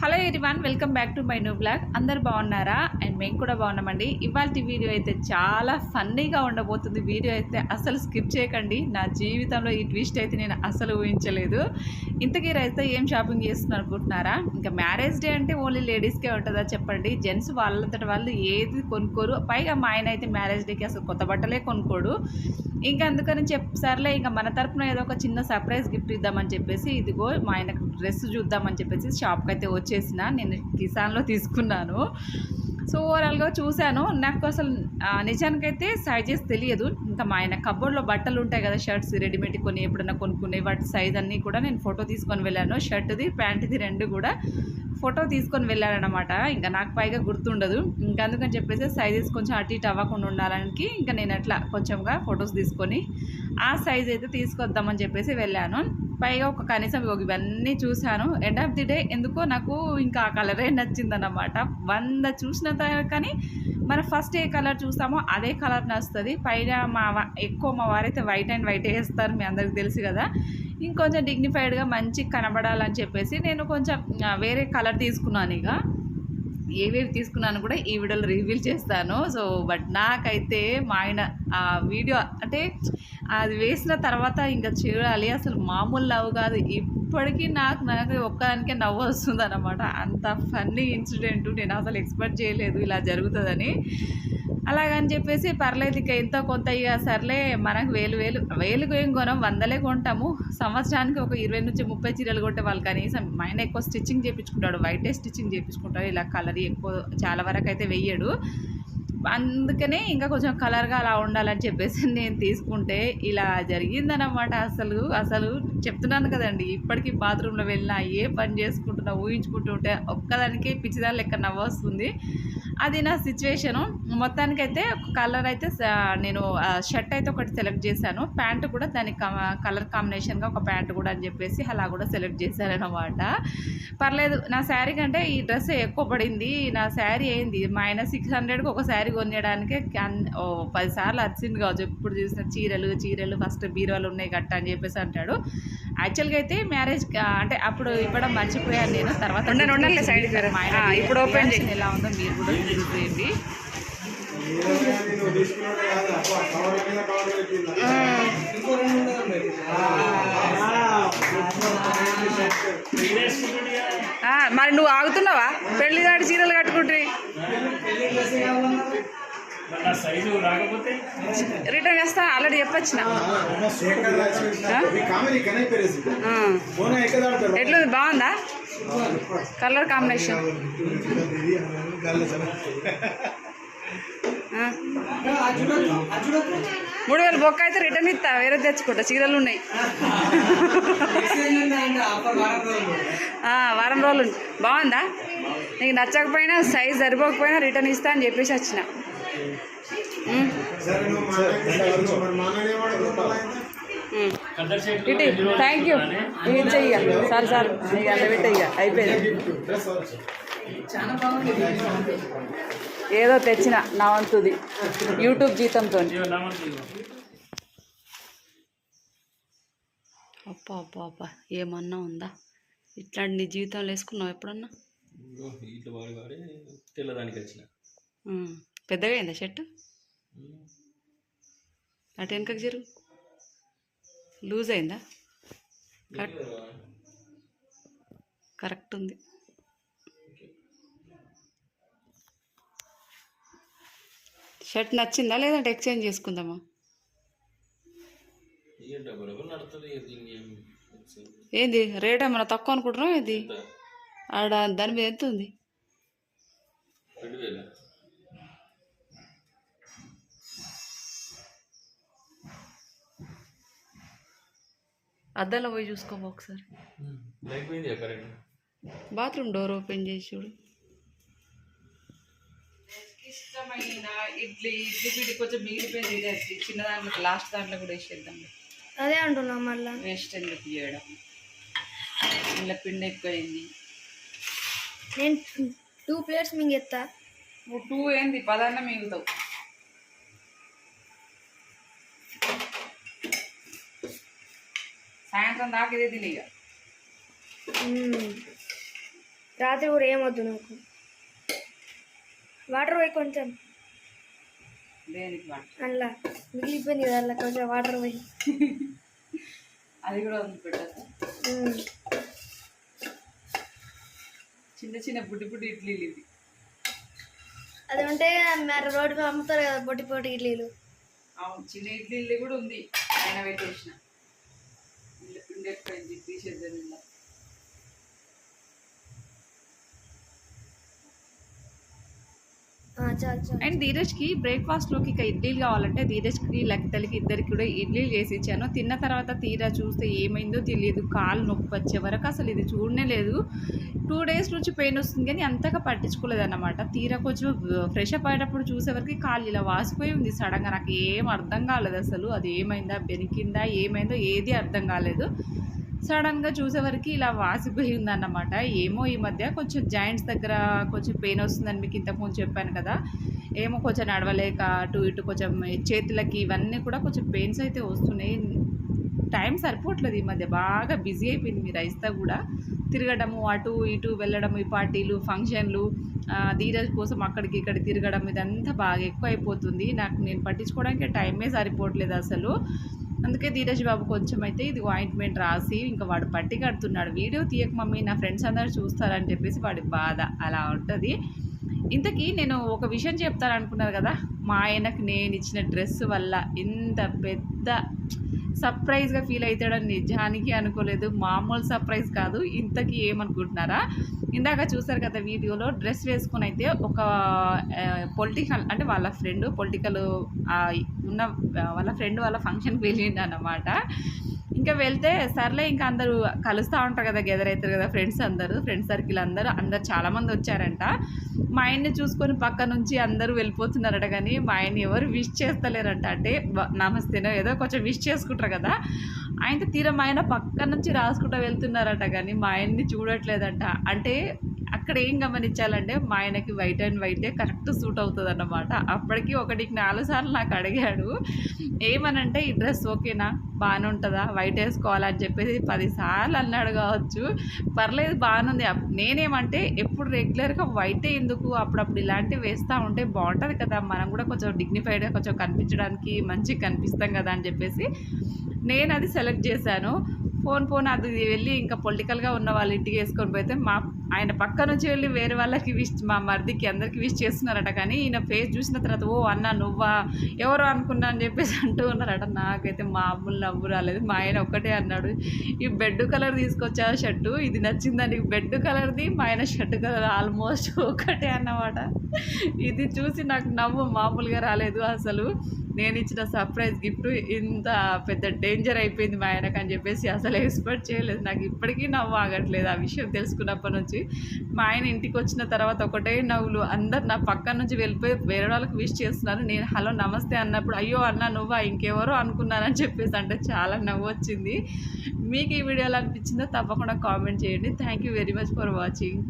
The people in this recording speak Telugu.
Hello everyone welcome back to my new blog అందరు బాగున్నారా? అండ్ మేము కూడా బాగున్నామండి. ఇవాళ వీడియో అయితే చాలా ఫన్నీగా ఉండబోతుంది. వీడియో అయితే అసలు స్కిప్ చేయకండి. నా జీవితంలో ఈ ట్విస్ట్ అయితే నేను అసలు ఊహించలేదు. ఇంతకీ అయితే ఏం షాపింగ్ చేస్తున్నారు అనుకుంటున్నారా? ఇంకా మ్యారేజ్ డే అంటే ఓన్లీ లేడీస్కే ఉంటుందా చెప్పండి. జెంట్స్ వాళ్ళంతటి వాళ్ళు ఏది కొనుక్కోరు. పైగా మా ఆయన అయితే మ్యారేజ్ డేకి అసలు కొత్త బట్టలే కొనుక్కోడు. ఇంకా అందుకని చెప్ సర్లే ఇంకా మన తరపున ఏదో ఒక చిన్న సర్ప్రైజ్ గిఫ్ట్ ఇద్దామని చెప్పేసి ఇదిగో మా ఆయనకు డ్రెస్ చూద్దామని చెప్పేసి షాప్కి అయితే వచ్చి. వచ్చేసిన. నేను కిసాన్లో తీసుకున్నాను. సో ఓవరాల్గా చూశాను. నాకు అసలు నిజానికైతే సైజెస్ తెలియదు. ఇంకా మా ఆయన కబోర్డ్లో బట్టలు ఉంటాయి కదా షర్ట్స్ రెడీమేడ్ కొన్ని ఎప్పుడన్నా కొనుక్కునే వాటి సైజ్ అన్నీ కూడా నేను ఫోటో తీసుకొని వెళ్ళాను. షర్ట్ది ప్యాంట్ది రెండు కూడా ఫోటో తీసుకొని వెళ్ళానమాట ఇంకా నాకు పైగా గుర్తుండదు. ఇంకా అందుకని చెప్పేసి సైజెస్ కొంచెం అటు ఇటు అవ్వకుండా ఉండాలని ఇంకా నేను అట్లా కొంచెంగా ఫొటోస్ తీసుకొని ఆ సైజ్ అయితే తీసుకొద్దామని చెప్పేసి వెళ్ళాను. పైగా ఒక కనీసం ఇవన్నీ చూశాను. ఎండ్ ఆఫ్ ది డే ఎందుకో నాకు ఇంకా ఆ కలరే నచ్చిందన్నమాట. వంద చూసిన తర్వాత కానీ మనం ఫస్ట్ ఏ కలర్ చూస్తామో అదే కలర్ నచ్చుతుంది. పైగా మా ఎక్కువ మా వారైతే వైట్ అండ్ వైట్ వేస్తారు మీ అందరికి తెలుసు కదా. ఇంకొంచెం డిగ్నిఫైడ్గా మంచి కనబడాలని చెప్పేసి నేను కొంచెం వేరే కలర్ తీసుకున్నాను ఇక ఏవేవి తీసుకున్నాను కూడా ఈ వీడియోలో రివీల్ చేస్తాను. సో బట్ నాకైతే మా ఆయన ఆ వీడియో అంటే అది వేసిన తర్వాత ఇంకా చూడాలి. అసలు మామూలు నవ్వు కాదు. ఇప్పటికీ నాకు నాకు ఒక్కదానికే నవ్వు వస్తుంది అనమాట అంత ఫన్నీ ఇన్సిడెంట్ నేను అసలు ఎక్స్పెక్ట్ చేయలేదు ఇలా జరుగుతుందని. అలాగని చెప్పేసి పర్లేదు ఇక ఎంతో కొంత ఇక సర్లే మనకు వేలు వేలు. వేలుకు ఏం కొనం? వందలే కొంటాము. సంవత్సరానికి ఒక ఇరవై నుంచి ముప్పై చీరలు కొంటే వాళ్ళు కనీసం మైన ఎక్కువ స్టిచ్చింగ్ చేయించుకుంటాడు వైటే స్టిచ్చింగ్ చేయించుకుంటాడు ఇలా కలర్ ఎక్కువ చాలా వరకు అయితే వెయ్యడు. అందుకనే ఇంకా కొంచెం కలర్గా అలా ఉండాలని చెప్పేసి నేను తీసుకుంటే ఇలా జరిగిందనమాట అసలు. అసలు చెప్తున్నాను కదండి ఇప్పటికీ బాత్రూంలో వెళ్ళినా ఏ పని చేసుకుంటున్నా ఊహించుకుంటుంటే ఒక్కదానికి పిచ్చిదాని లెక్క నవ్వు వస్తుంది. అది నా సిచ్యువేషను. మొత్తానికైతే ఒక కలర్ అయితే నేను షర్ట్ అయితే ఒకటి సెలెక్ట్ చేశాను. ప్యాంటు కూడా దానికి కలర్ కాంబినేషన్గా ఒక ప్యాంటు కూడా అని చెప్పేసి అలా కూడా సెలెక్ట్ చేశాను అనమాట పర్లేదు నా శారీ కంటే ఈ డ్రెస్ ఎక్కువ పడింది. నా శారీ ఏంది? మా ఆయన సిక్స్ హండ్రెడ్కి ఒక శారీ కొనియడానికి పది సార్లు వచ్చింది కావచ్చు. ఎప్పుడు చూసిన చీరలు చీరలు ఫస్ట్ బీరువాలు ఉన్నాయి గట్ట అని చెప్పేసి అంటాడు. యాక్చువల్గా అయితే మ్యారేజ్ అంటే అప్పుడు ఇవ్వడం మర్చిపోయాను నేను. తర్వాత ఇప్పుడు reaction ఎలా ఉందో మీరు కూడా ఆ, మరి నువ్వు ఆగుతున్నావా? పెళ్ళి నాటి చీరలు కట్టుకుంటే. రిటర్న్ చేస్తా ఆల్రెడీ చెప్పొచ్చిన. ఎట్లుంది? బాగుందా? Colour combination. మూడు వేలు బొక్క అయితే రిటర్న్ ఇస్తా వేరే తెచ్చుకుంటా చీరలు ఉన్నాయి. వారం రోజులు బాగుందా? నీకు నచ్చకపోయినా సైజ్ సరిపోకపోయినా రిటర్న్ ఇస్తా అని చెప్పేసి వచ్చిన. ఇటు థ్యాంక్ యూ ఇది చెయ్య సార్ సార్. నీకు అంత పెట్టయ్య అయిపోయింది. ఏదో తెచ్చిన నా వంతుది. యూట్యూబ్ జీతంతో. అప్పా అప్పా అప్పా. ఏమన్నా ఉందా? ఇట్లాంటి నీ జీవితంలో వేసుకున్నావు ఎప్పుడన్నా? ఇట్లా వాడి వాడి తెల్లదానికి వచ్చిన. ఉమ్. పెద్దగా అయిందా షర్ట్? అటు వెనకకి జరుగు లూజ్ అయిందా? కరెక్ట్ కరెక్ట్ ఉంది. షర్ట్ నచ్చిందా లేదంటే ఎక్స్చేంజ్ చేసుకుందామా? ఏంది రేట్ ఏమన్నా తక్కువ అనుకుంటున్నాం ఇది ఆడ దాని మీద ఎంత ఉంది? అద్దంలో పోయి చూసుకోమా ఒకసారి. బాత్రూమ్ డోర్ ఓపెన్ చేసి చూడు. ఇష్టమైన ఇడ్లీ ఇడ్లీ పిండి కొంచెం మిగిలిపోయింది చిన్న దాంట్లో లాస్ట్ దాంట్లో కూడా వేసేద్దాం. అదే అంటున్నా మళ్ళా. వేస్ట్ ఎందుకు చేయడం? ఇలా పిండి ఎక్కువైంది. నేను టూ ప్లేట్స్ మింగెత్తా. నువ్వు టూ ఏంది? పదాన్న మిగులుతావు సాయంత్రం దాకా ఇదే తిని ఇక. రాత్రి కూడా ఏమొద్దు నాకు. వాటర్ పోయి కొంచెం. దేనికి అందులో మిగిలిపోయింది కదా అందులో కొంచెం వాటర్ పోయి. అది కూడా ఉంది పెట్టదు. చిన్న చిన్న బుడ్డి బుడ్డి ఇడ్లీలు ఇది అది ఉంటే మరి రోడ్డు అమ్ముతారు కదా పొట్టి పొట్టి ఇడ్లీలు. అవును చిన్న ఇడ్లీలు కూడా ఉంది. ఆయన పెట్టేసిన. ఉండేపోయింది తీసేద్దాం ఇలా ఆ, చాలు చాలు అండ్ ధీరజ్కి బ్రేక్ఫాస్ట్లోకి ఇక ఇడ్లీలు కావాలంటే ధీరజ్కి లక్తలకి ఇద్దరికి కూడా ఇడ్లీలు చేసి ఇచ్చాను. తిన్న తర్వాత తీరా చూస్తే ఏమైందో తెలియదు. కాలు నొప్పి వచ్చే వరకు అసలు ఇది చూడనే లేదు. టూ డేస్ నుంచి పెయిన్ వస్తుంది కానీ అంతగా పట్టించుకోలేదు అనమాట తీరా కొంచెం ఫ్రెష్ అప్ అయ్యేటప్పుడు చూసేవరకు కాలు ఇలా వాసిపోయి ఉంది. సడన్గా నాకు ఏం అర్థం కాలేదు అసలు. అది ఏమైందా? బెనికిందా? ఏమైందో? ఏది అర్థం కాలేదు. సడన్గా చూసేవరకు ఇలా వాసిపోయింది అన్నమాట ఏమో ఈ మధ్య కొంచెం జాయింట్స్ దగ్గర కొంచెం పెయిన్ వస్తుందని మీకు ఇంతకుముందు చెప్పాను కదా. ఏమో కొంచెం నడవలేక అటు ఇటు కొంచెం చేతులకి ఇవన్నీ కూడా కొంచెం పెయిన్స్ అయితే వస్తున్నాయి. టైం సరిపోవట్లేదు ఈ మధ్య. బాగా బిజీ అయిపోయింది మీ రైస్తా కూడా. తిరగడము అటు ఇటు వెళ్ళడము ఈ పార్టీలు ఫంక్షన్లు ధీరజ్ కోసం అక్కడికి ఇక్కడ తిరగడం ఇదంతా బాగా ఎక్కువ అయిపోతుంది. నాకు నేను పట్టించుకోవడానికి టైమే సరిపోవట్లేదు అసలు. అందుకే ధీరజ్ బాబు కొంచెం అయితే ఇది ఆయింట్మెంట్ రాసి ఇంకా వాడు పట్టి కడుతున్నాడు. వీడియో తీయక మమ్మీ నా ఫ్రెండ్స్ అందరూ చూస్తారని చెప్పేసి వాడి బాధ. అలా ఉంటుంది. ఇంతకీ నేను ఒక విషయం చెప్తాను అనుకున్నారు కదా? మా ఆయనకు నేను ఇచ్చిన డ్రెస్ వల్ల ఇంత పెద్ద సర్ప్రైజ్గా ఫీల్ అవుతాడని నిజానికి అనుకోలేదు. మామూలు సర్ప్రైజ్ కాదు. ఇంతకీ ఏమనుకుంటున్నారా? ఇందాక చూసారు కదా వీడియోలో డ్రెస్ వేసుకుని అయితే ఒక పొలిటికల్ అంటే వాళ్ళ ఫ్రెండ్ పొలిటికల్ ఉన్న వాళ్ళ ఫ్రెండ్ వాళ్ళ ఫంక్షన్కి వెళ్ళిండు అన్నమాట ఇంకా వెళ్తే సర్లే ఇంకా అందరూ కలుస్తూ ఉంటారు కదా గెదర్ అవుతారు కదా ఫ్రెండ్స్ అందరూ ఫ్రెండ్స్ సర్కిల్ అందరూ. అందరు చాలామంది వచ్చారంట. మా ఆయన్ని చూసుకొని పక్క నుంచి అందరూ వెళ్ళిపోతున్నారట కానీ మా ఆయన్ని ఎవరు విష్ చేస్తలేరంట. అంటే నమస్తేనో ఏదో కొంచెం విష్ చేసుకుంటారు కదా. ఆయనతో తీరం ఆయన పక్క నుంచి రాసుకుంటూ వెళ్తున్నారట కానీ మా ఆయన్ని చూడట్లేదంట. అంటే అక్కడ ఏం గమనించాలంటే మా ఆయనకి వైట్ అండ్ వైటే కరెక్ట్ సూట్ అవుతుంది అన్నమాట అప్పటికి ఒకటికి నాలుగు సార్లు నాకు అడిగాడు ఏమనంటే ఈ డ్రెస్ ఓకేనా? బాగానే ఉంటుందా? వైట్ వేసుకోవాలని అని చెప్పేసి పదిసార్లు అన్నాడు కావచ్చు. పర్లేదు బాగానుంది అప్- నేనేమంటే ఎప్పుడు రెగ్యులర్గా వైటే ఎందుకు? అప్పుడప్పుడు ఇలాంటివి వేస్తూ ఉంటే బాగుంటుంది కదా. మనం కూడా కొంచెం డిగ్నిఫైడ్గా కొంచెం కనిపించడానికి మంచిగా కనిపిస్తాం కదా అని చెప్పేసి నేను అది సెలెక్ట్ చేశాను. ఫోన్ ఫోన్ అది వెళ్ళి ఇంకా పొలిటికల్గా ఉన్న వాళ్ళ ఇంటికి వేసుకొని పోతే మా ఆయన పక్క నుంచి వెళ్ళి వేరే వాళ్ళకి విష్ మా మరిదికి అందరికి విష్ చేస్తున్నారట. కానీ ఈయన ఫేస్ చూసిన తర్వాత ఓ అన్న నువ్వా? ఎవరు అనుకున్నా అని చెప్పేసి అంటూ ఉన్నారట. నాకైతే మామూలు నవ్వు రాలేదు. మా ఆయన ఒక్కటే అన్నాడు ఈ బెడ్ కలర్ తీసుకొచ్చా షర్టు? ఇది నచ్చిందని బెడ్ కలర్ది మా ఆయన షర్ట్ కలర్ ఆల్మోస్ట్ ఒకటే అన్నమాట. ఇది చూసి నాకు నవ్వు మామూలుగా రాలేదు అసలు. నేను ఇచ్చిన సర్ప్రైజ్ గిఫ్ట్ ఇంత పెద్ద డేంజర్ అయిపోయింది మా ఆయనకు అని చెప్పేసి అసలు ఎక్స్పెక్ట్ చేయలేదు. నాకు ఇప్పటికీ నవ్వు ఆగట్లేదు. ఆ విషయం తెలుసుకున్నప్పటి నుంచి మా ఆయన ఇంటికి వచ్చిన తర్వాత ఒకటే నవ్వులు అందరు నా పక్క నుంచి వెళ్ళిపోయి వేరే వాళ్ళకి విష్ చేస్తున్నారు. నేను హలో నమస్తే అన్నప్పుడు అయ్యో అన్న నువ్వా? ఇంకెవరో అనుకున్నానని చెప్పేసి అంటే చాలా నవ్వు వచ్చింది. మీకు ఈ వీడియోలో అనిపించిందో తప్పకుండా కామెంట్ చేయండి. Thank you very much for watching